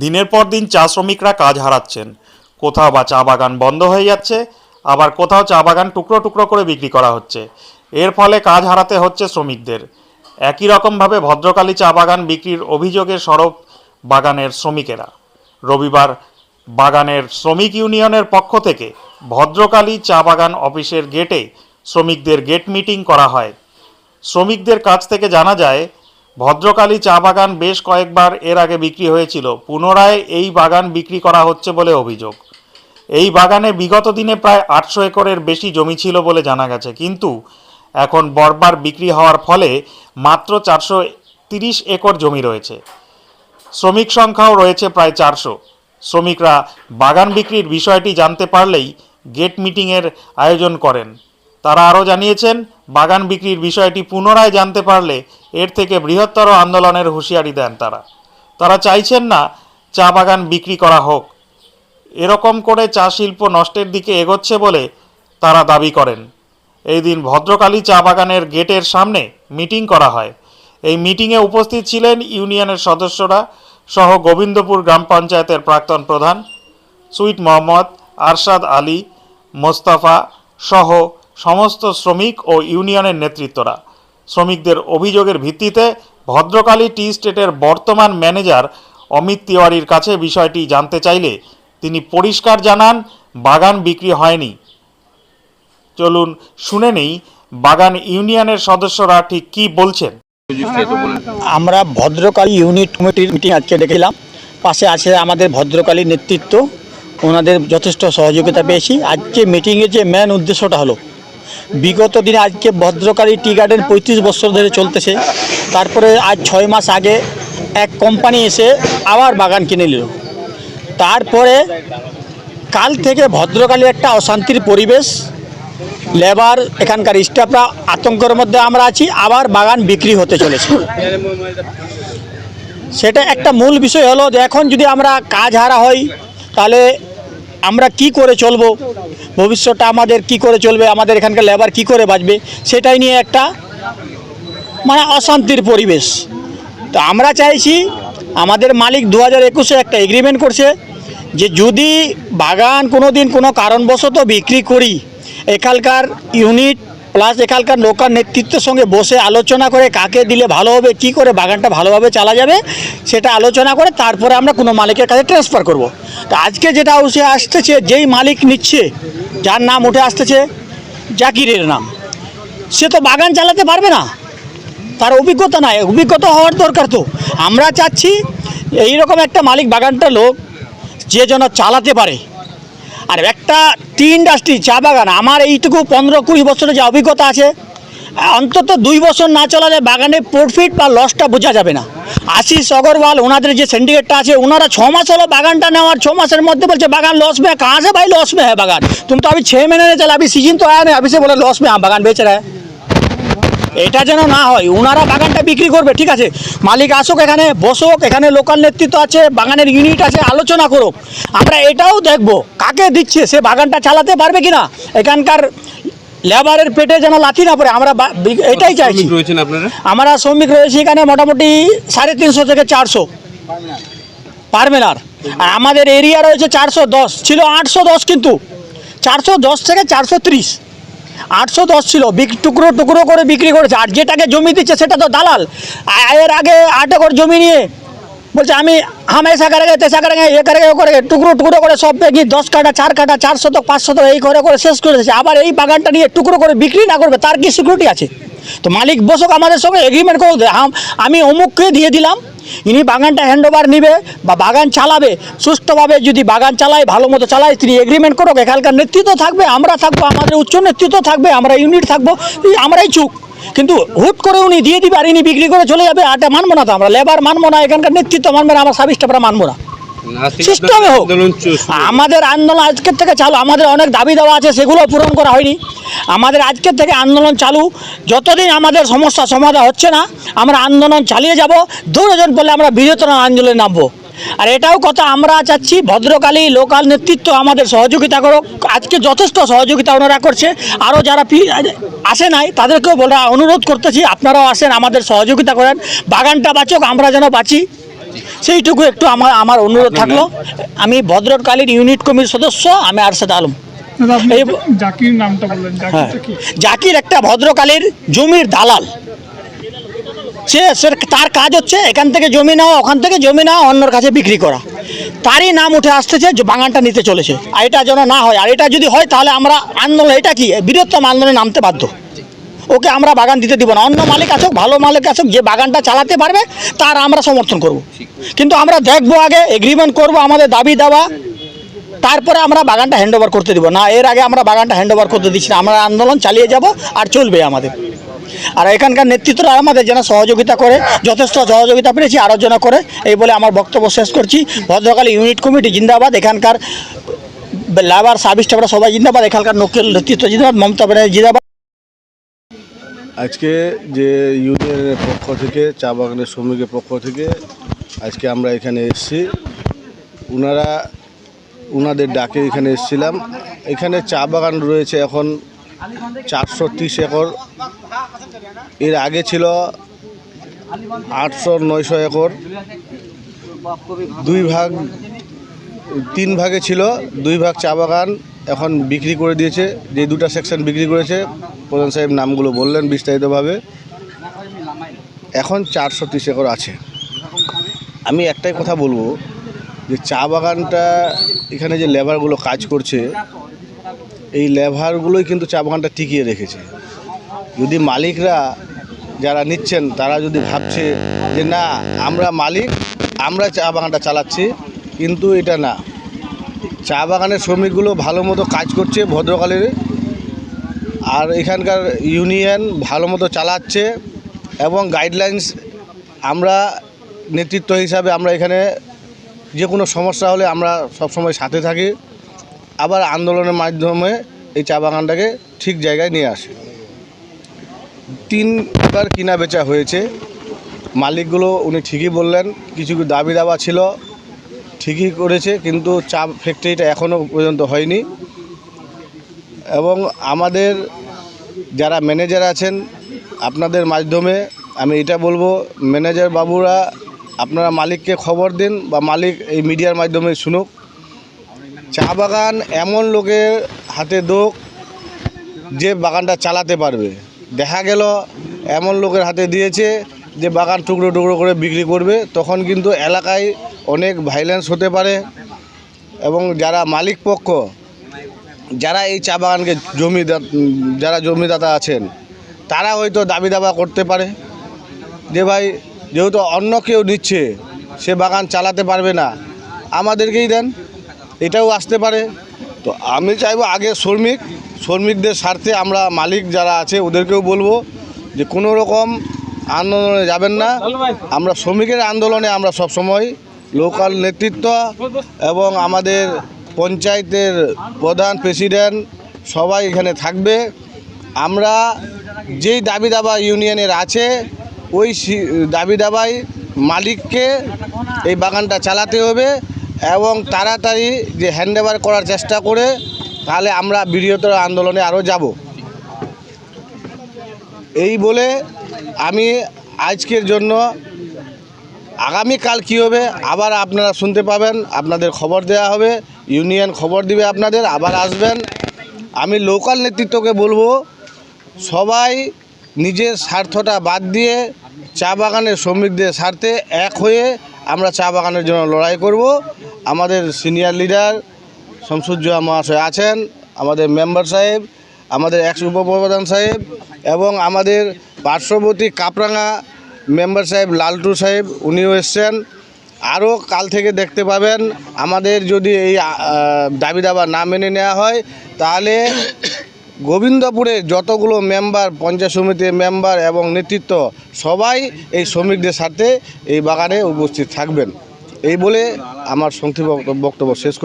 দিনের পর দিন চা শ্রমিকরা কাজ হারাচ্ছেন। কোথাও বা চা বাগান বন্ধ হয়ে যাচ্ছে, আবার কোথাও চা বাগান টুকরো টুকরো করে বিক্রি করা হচ্ছে। এর ফলে কাজ হারাতে হচ্ছে শ্রমিকদের। একই রকমভাবে ভদ্রকালী চা বাগান বিক্রির অভিযোগে সরব বাগানের শ্রমিকেরা। রবিবার বাগানের শ্রমিক ইউনিয়নের পক্ষ থেকে ভদ্রকালী চা বাগান অফিসের গেটে শ্রমিকদের গেট মিটিং করা হয়। শ্রমিকদের কাছ থেকে জানা যায় ভদ্রকালী চা বাগান বেশ কয়েকবার এর আগে বিক্রি হয়েছিল। পুনরায় এই বাগান বিক্রি করা হচ্ছে বলে অভিযোগ। এই বাগানে বিগত দিনে প্রায় আটশো একরের বেশি জমি ছিল বলে জানা গেছে। কিন্তু এখন বরবার বিক্রি হওয়ার ফলে মাত্র চারশো তিরিশ একর জমি রয়েছে। শ্রমিক সংখ্যাও রয়েছে প্রায় চারশো। শ্রমিকরা বাগান বিক্রির বিষয়টি জানতে পারলেই গেট মিটিংয়ের আয়োজন করেন। তারা আরও জানিয়েছেন, বাগান বিক্রির বিষয়টি পুনরায় জানতে পারলে এর থেকে বৃহত্তর আন্দোলনের হুঁশিয়ারি দেন তারা। তারা চাইছেন না চা বাগান বিক্রি করা হোক। এরকম করে চা শিল্প নষ্টের দিকে এগোচ্ছে বলে তারা দাবি করেন। এই দিন ভদ্রকালী চা বাগানের গেটের সামনে মিটিং করা হয়। এই মিটিংয়ে উপস্থিত ছিলেন ইউনিয়নের সদস্যরা সহ গোবিন্দপুর গ্রাম পঞ্চায়েতের প্রাক্তন প্রধান, সুইট মোহাম্মদ আরশাদ আলী, মোস্তাফা সহ সমস্ত শ্রমিক ও ইউনিয়নের নেতৃত্বরা। শ্রমিকদের অভিযোগের ভিত্তিতে ভদ্রকালী টি স্টেটের বর্তমান ম্যানেজার অমিত তিওয়ারির কাছে বিষয়টি জানতে চাইলে তিনি পরিষ্কার জানান, বাগান বিক্রি হয়নি। চলুন শুনে নেই, বাগান ইউনিয়নের সদস্যরা ঠিক কী বলছেন? আমরা ভদ্রকালী ইউনিট কমিটির মিটিং আজকে ডেকেছিলাম পাশে আছে আমাদের ভদ্রকালী নেতৃত্ব। ওনাদের যথেষ্ট সহযোগিতা পেয়েছি। আজকে মিটিংয়ের যে মেন উদ্দেশ্যটা হলো বিগত দিনে আজকে ভদ্রকালী টি গার্ডেন পঁয়ত্রিশ বছর ধরে চলতেছে। তারপরে আজ ছয় মাস আগে এক কোম্পানি এসে আবার বাগান কিনে নিল। তারপরে কাল থেকে ভদ্রকালী একটা অশান্তির পরিবেশ, লেবার, এখানকার স্টাফরা আতঙ্কের মধ্যে আমরা আছি, আবার বাগান বিক্রি হতে চলেছে। সেটা একটা মূল বিষয় হলো যে এখন যদি আমরা কাজ হারা হই, তাহলে আমরা কি করে চলব? ভবিষ্যৎটা আমাদের কি করে চলবে? আমাদের এখানকার লেবার কি করে বাঁচবে? সেটাই নিয়ে একটা মানে অশান্তির পরিবেশ। তো আমরা চাইছি আমাদের মালিক দু হাজার একুশে একটা এগ্রিমেন্ট করছে যে যদি বাগান কোনো দিন কোনো কারণবশত বিক্রি করি, এখানকার ইউনিট প্লাস এখানকার লোকাল নেতৃত্বের সঙ্গে বসে আলোচনা করে কাকে দিলে ভালো হবে, কি করে বাগানটা ভালোভাবে চালা যাবে, সেটা আলোচনা করে তারপরে আমরা কোনো মালিকের কাছে ট্রান্সফার করব। তো আজকে যেটা উঠে আসতেছে, যেই মালিক নিচ্ছে, যার নাম উঠে আসতেছে, জাকিরের নাম। সে তো বাগান চালাতে পারবে না। তার অভিজ্ঞতা নাই, অভিজ্ঞতা হওয়ার দরকার তো। আমরা চাচ্ছি, এইরকম একটা মালিক বাগানটা লোক, যে যেন চালাতে পারে। একটা টি ইন্ডাস্ট্রি চা বাগান। আমার এইটুকু পনেরো কুড়ি বছরের যে অভিজ্ঞতা আছে, অন্তত দুই বছর না চলালে বাগানে প্রফিট বা লসটা বোঝা যাবে না। আশিস অগরওয়াল, ওনাদের যে সিন্ডিকেটটা আছে, ওনারা ছ মাস হলো বাগানটা নেওয়ার, ছ মাসের মধ্যে বলছে, বাগান লস মে হ্যাঁ, কাঁসে ভাই লস মে হ্যাঁ বাগান। তুমি তো আমি ছ মহিনে চলে আমি সিজন তো আয়া আমি সে বলে লস মে হ্যাঁ বাগান বেঁচে রায় এটা যেন না হয় ওনারা বাগানটা বিক্রি করবে ঠিক আছে? মালিক আসুক এখানে বসুক এখানে লোকাল নেতৃত্ব আছে বাগানের ইউনিট আছে আলোচনা করুক। আমরা এটাও দেখব কাকে দিচ্ছে সে বাগানটা চালাতে পারবে কি না এখানকার লেবারের পেটে যেন লাথি না পড়ে আমরা এটাই চাইছি। আমরা শ্রমিক রয়েছি এখানে মোটামুটি সাড়ে তিনশো থেকে চারশো। পারমেলার আর। আমাদের এরিয়া রয়েছে চারশো দশ ছিল আটশো দশ কিন্তু। চারশো দশ থেকে চারশো ত্রিশ। আটশো দশ ছিল টুকরো টুকরো করে বিক্রি করেছে। আর যেটাকে জমি দিচ্ছে সেটা তো দালাল। এর আগে আট একর জমি নিয়ে বলছে, আমি হামাই এসা করে গে তেসা করে গে এ করে গে করে গে টুকরো টুকরো করে সব কি দশ কাটা চার কাটা চার শতক পাঁচ শতক এই করে করে শেষ করে দিয়েছে। আবার এই বাগানটা নিয়ে টুকরো করে বিক্রি না করবে, তার কি সিকিউরিটি আছে? তো মালিক বসক আমাদের সঙ্গে এগ্রিমেন্ট করে আমি অমুককে দিয়ে দিলাম ইনি বাগানটা হ্যান্ড ওভার নিবে বা বাগান চালাবে, সুষ্ঠুভাবে যদি বাগান চালায় ভালো মতো চালায়, তিনি এগ্রিমেন্ট করুক, এখানকার নেতৃত্ব থাকবে, আমরা থাকব, আমাদের উচ্চ নেতৃত্ব থাকবে, আমরা ইউনিট থাকব আমরাই চুক। কিন্তু হুট করে উনি দিয়ে দিবে আর ইনি বিক্রি করে চলে যাবে আটা মানবো না তো আমরা লেবার মানবো না, এখানকার নেতৃত্ব মানবে না, আমার সার্ভিসটা আমরা মানবো না। সিস্টেমে হোক। আমাদের আন্দোলন আজকের থেকে চালু আমাদের অনেক দাবি দেওয়া আছে সেগুলো পূরণ করা হয়নি। আমাদের আজকের থেকে আন্দোলন চালু। যতদিন আমাদের সমস্যা সমাধান হচ্ছে না আমরা আন্দোলন চালিয়ে যাব। দুজন বলে আমরা বৃহত্তর আন্দোলনে নামবো। আর এটাও কথা আমরা চাচ্ছি ভদ্রকালী লোকাল নেতৃত্ব আমাদের সহযোগিতা করুক। আজকে যথেষ্ট সহযোগিতা ওনারা করছে। আরও যারা আসে নাই তাদেরকেও বলা অনুরোধ করতেছি আপনারাও আসেন আমাদের সহযোগিতা করেন। বাগানটা বাঁচুক আমরা যেন বাঁচি। সেইটুকু একটু আমার আমার অনুরোধ থাকল। আমি ভদ্রকালীর ইউনিট কমিটির সদস্য আমি আরশাদ আলম। জাকির নামটা বললেন। হ্যাঁ। জাকির একটা ভদ্রকালীর জমির দালাল। সে সে তার কাজ হচ্ছে এখান থেকে জমি নেওয়া ওখান থেকে জমি নেওয়া অন্যর কাছে বিক্রি করা। তারই নাম উঠে আসতেছে যে বাগানটা নিতে চলেছে। আর এটা যেন না হয়। আর এটা যদি হয় তাহলে আমরা আন্দোলন এটা কি? বৃহত্তম আন্দোলনে নামতে বাধ্য। ওকে আমরা বাগান দিতে দিব না। অন্য মালিক আসুক, ভালো মালিক আসুক, যে বাগানটা চালাতে পারবে, তার আমরা সমর্থন করব। কিন্তু আমরা দেখব আগে এগ্রিমেন্ট করব আমাদের দাবি দেওয়া, তারপরে আমরা বাগানটা হ্যান্ড ওভার করতে দিব। না, এর আগে আমরা বাগানটা হ্যান্ড ওভার করতে দিচ্ছি না। আমরা আন্দোলন চালিয়ে যাব আর চলবে আমাদের। আর এখানকার নেতৃত্বরা আমাদের যেন সহযোগিতা করে, যথেষ্ট সহযোগিতা পেয়েছি আলোচনা করে, এই বলে আমার বক্তব্য শেষ করছি। ভদ্রকালী ইউনিট কমিটি জিন্দাবাদ, এখানকার সার্ভিস স্টাফরা সবাই জিন্দাবাদ, এখানকার নকিল নেতৃত্ব জিন্দাবাদ, মমতা ব্যানার্জি জিন্দাবাদ। আজকে যে ইউনিয়নের পক্ষ থেকে, চা বাগানের শ্রমিকের পক্ষ থেকে আজকে আমরা এখানে এসেছি। ওনারা ওনাদের ডাকে এখানে এসেছিলাম। এখানে চা বাগান রয়েছে এখন চারশো ত্রিশ একর। এর আগে ছিল আটশো নয়শো একর। দুই ভাগ, তিন ভাগে ছিল। দুই ভাগ চা বাগান এখন বিক্রি করে দিয়েছে, যে দুটা সেকশন বিক্রি করেছে, প্রধান সাহেব নামগুলো বললেন বিস্তারিতভাবে। এখন চারশো ত্রিশ একর আছে। আমি একটাই কথা বলব, যে চা বাগানটা এখানে যে লেবারগুলো কাজ করছে, এই লেবারগুলোই কিন্তু চা বাগানটা টিকিয়ে রেখেছে। যদি মালিকরা যারা নিচ্ছেন, তারা যদি ভাবছে যে না, আমরা মালিক, আমরা চা বাগানটা চালাচ্ছি, কিন্তু এটা না। চা বাগানের শ্রমিকগুলো ভালো মতো কাজ করছে ভদ্রকালের আর এখানকার ইউনিয়ন ভালো মতো চালাচ্ছে এবং গাইডলাইন্স আমরা নেতৃত্ব হিসাবে আমরা এখানে যে কোনো সমস্যা হলে আমরা সবসময় সাথে থাকি। আবার আন্দোলনের মাধ্যমে এই চা বাগানটাকে ঠিক জায়গায় নিয়ে আসি। তিনবার কিনা বেচা হয়েছে। মালিকগুলো উনি ঠিকই বললেন কিছু দাবি দাবা ছিল। ঠিকই করেছে, কিন্তু চা ফ্যাক্টরিটা এখনও পর্যন্ত হয়নি। এবং আমাদের যারা ম্যানেজার আছেন, আপনাদের মাধ্যমে আমি এটা বলব ম্যানেজার বাবুরা, আপনারা মালিককে খবর দিন বা মালিক এই মিডিয়ার মাধ্যমে শুনুক। চা বাগান এমন লোকের হাতে দোক যে বাগানটা চালাতে পারবে। দেখা গেল, এমন লোকের হাতে দিয়েছে যে বাগান টুকরো টুকরো করে বিক্রি করবে, তখন কিন্তু এলাকায় অনেক ভাইলেন্স হতে পারে এবং যারা মালিক পক্ষ, যারা এই চা বাগানকে জমি যারা জমিদাতা আছেন, তারা হয়তো দাবি দাবা করতে পারে যে ভাই, যেহেতু অন্য কেউ নিচ্ছে সে বাগান চালাতে পারবে না, আমাদেরকেই দেন, এটাও আসতে পারে। তো আমি চাইব আগে শ্রমিক, শ্রমিকদের স্বার্থে আমরা মালিক যারা আছে, ওদেরকেও বলব যে কোনো রকম আন্দোলনে যাবেন না। আমরা শ্রমিকের আন্দোলনে আমরা সবসময় লোকাল নেতৃত্ব এবং আমাদের পঞ্চায়েতের প্রধান প্রেসিডেন্ট সবাই এখানে থাকবে। আমরা যেই দাবি দাবা ইউনিয়নের আছে, ওই দাবি দাবাই মালিককে এই বাগানটা চালাতে হবে এবং তাড়াতাড়ি যে হ্যান্ডওভার করার চেষ্টা করে তাহলে আমরা বৃহত্তর আন্দোলনে আরও যাব। এই বলে আমি আজকের জন্য আগামীকাল কী হবে? আবার আপনারা শুনতে পাবেন, আপনাদের খবর দেওয়া হবে, ইউনিয়ন খবর দিবে আপনাদের, আবার আসবেন। আমি লোকাল নেতৃত্বকে বলব, সবাই নিজের স্বার্থটা বাদ দিয়ে চা বাগানের শ্রমিকদের স্বার্থে এক হয়ে আমরা চা বাগানের জন্য লড়াই করব। আমাদের সিনিয়র লিডার শামসুজ্জোহা মহাশয় আছেন, আমাদের মেম্বার সাহেব, আমাদের এক্স উপপ্রধান সাহেব এবং আমাদের পার্শ্ববর্তী কাপরাঙা মেম্বার সাহেব, লালটু সাহেব, উনিও এসছেন। আরও কাল থেকে দেখতে পাবেন, আমাদের যদি এই দাবি দাবা না মেনে নেওয়া হয়, তাহলে গোবিন্দপুরে যতগুলো মেম্বার, পঞ্চায়েত সমিতির মেম্বার এবং নেতৃত্ব, সবাই এই শ্রমিকদের সাথে এই বাগানে উপস্থিত থাকবেন। এই বলে আমার সংক্ষিপ্ত বক্তব্য শেষ করছি।